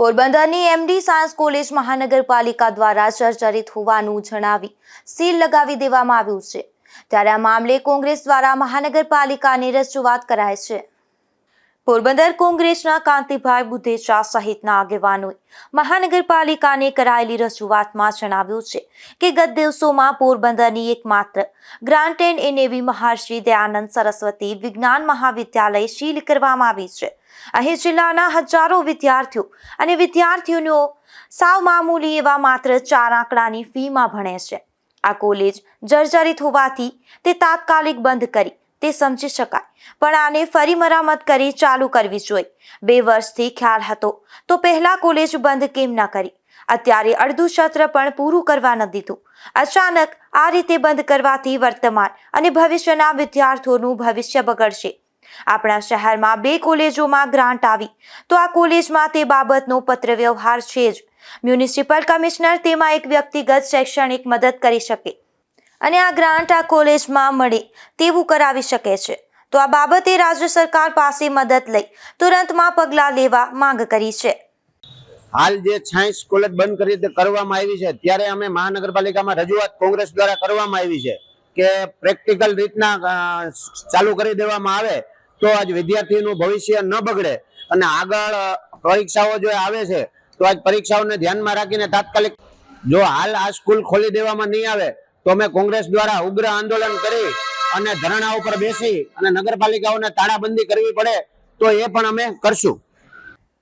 પોરબંદરની MD science college મહાનગરપાલિકા દ્વારા જર્જરિત હોવાનું જણાવી સીલ લગાવી દેવામાં આવ્યું છે. ત્યારે આ મામલે કોંગ્રેસ દ્વારા મહાનગરપાલિકાને રજૂઆત કરાય છે. પોરબંદર કોંગ્રેસના કાંતિભાઈ બુધેચા સહિતના આગેવાનોએ મહાનગરપાલિકાને કરાયેલી રજૂઆતમાં જણાવ્યું છે કે ગત દિવસોમાં પોરબંદરની એકમાત્ર ગ્રાન્ટ એન એવી મહર્ષિ દયાનંદ સરસ્વતી વિજ્ઞાન મહાવિદ્યાલય શીલ કરવામાં આવી છે. અહીં જિલ્લાના હજારો વિદ્યાર્થીઓ અને વિદ્યાર્થીઓનો સાવ મામૂલી એવા માત્ર ચાર આંકડાની ફીમાં ભણે છે. આ કોલેજ જર્જરિત હોવાથી તે તાત્કાલિક બંધ કરી તે સમજી શકાય. પણ આને ફરી મરામત કરી ચાલુ કરવી જોઈએ બે વર્ષથી ખ્યાલ હતો તો પહેલા કોલેજ બંધ કેમ ના કરી? અત્યારે અડધું સત્ર પણ પૂરું કરવા ન દીધું. અચાનક આ રીતે બંધ કરવાથી વર્તમાન અને ભવિષ્યના વિદ્યાર્થીઓનું ભવિષ્ય બગડશે. આપણા શહેરમાં બે કોલેજોમાં ગ્રાન્ટ આવી. તો આ કોલેજમાં તે બાબતનો પત્ર વ્યવહાર છે જ. મ્યુનિસિપલ કમિશનર તેમાં એક વ્યક્તિગત શૈક્ષણિક મદદ કરી શકે. અને આ ગ્રાન્ટ આ કોલેજમાં મળે તેવું કરાવી શકે છે. તો આ બાબતે રાજ્ય સરકાર પાસે મદદ લઈ તુરંતમાં પગલાં લેવા માંગ કરી છે. હાલ જે સાયન્સ કોલેજ બંધ કરી કરવામાં આવી છે, ત્યારે અમે મહાનગરપાલિકામાં રજૂઆત કોંગ્રેસ દ્વારા કરવામાં આવી છે કે પ્રેક્ટિકલ રીતના ચાલુ કરી દેવામાં આવે તો આજ વિદ્યાર્થીનું ભવિષ્ય ન બગડે અને આગળ પરીક્ષાઓ જો આવે છે તો આજ પરીક્ષાઓને ધ્યાનમાં રાખીને તાત્કાલિક જો હાલ આ સ્કૂલ ખોલી દેવામાં નહીં આવે તો અમે કોંગ્રેસ દ્વારા ઉગ્ર આંદોલન કરી અને ધરણા ઉપર બેસી અને નગરપાલિકાઓને તાળાબંધી કરવી પડે તો એ પણ અમે કરશું.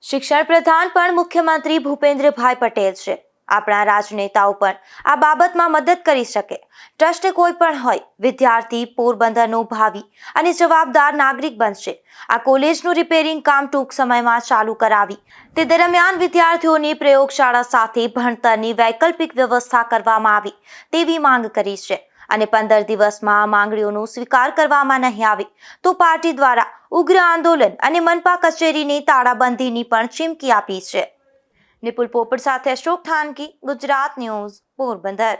શિક્ષણ પ્રધાન પણ મુખ્યમંત્રી ભૂપેન્દ્રભાઈ પટેલ છે. આપણા રાજનેતાઓ પણ આ બાબતમાં મદદ કરી શકે. ટ્રસ્ટ કોઈ પણ હોય, વિદ્યાર્થી, પોરબંદરનો ભાવિ અને જવાબદાર નાગરિક બનશે. આ કોલેજનું રિપેરિંગ કામ ટૂંક સમયમાં ચાલુ કરાવી. તે દરમિયાન વિદ્યાર્થીઓની પ્રયોગશાળા સાથે ભણતરની વૈકલ્પિક વ્યવસ્થા કરવામાં આવી તેવી માંગ કરી છે. અને પંદર દિવસમાં માંગણીઓનો સ્વીકાર કરવામાં નહીં આવે. તો પાર્ટી દ્વારા ઉગ્ર આંદોલન અને મનપા કચેરીની તાળાબંધીની પણ ચીમકી આપી છે. નિપુલ પોપટ સાથે અશોક થાનકી ગુજરાત ન્યૂઝ, પોરબંદર.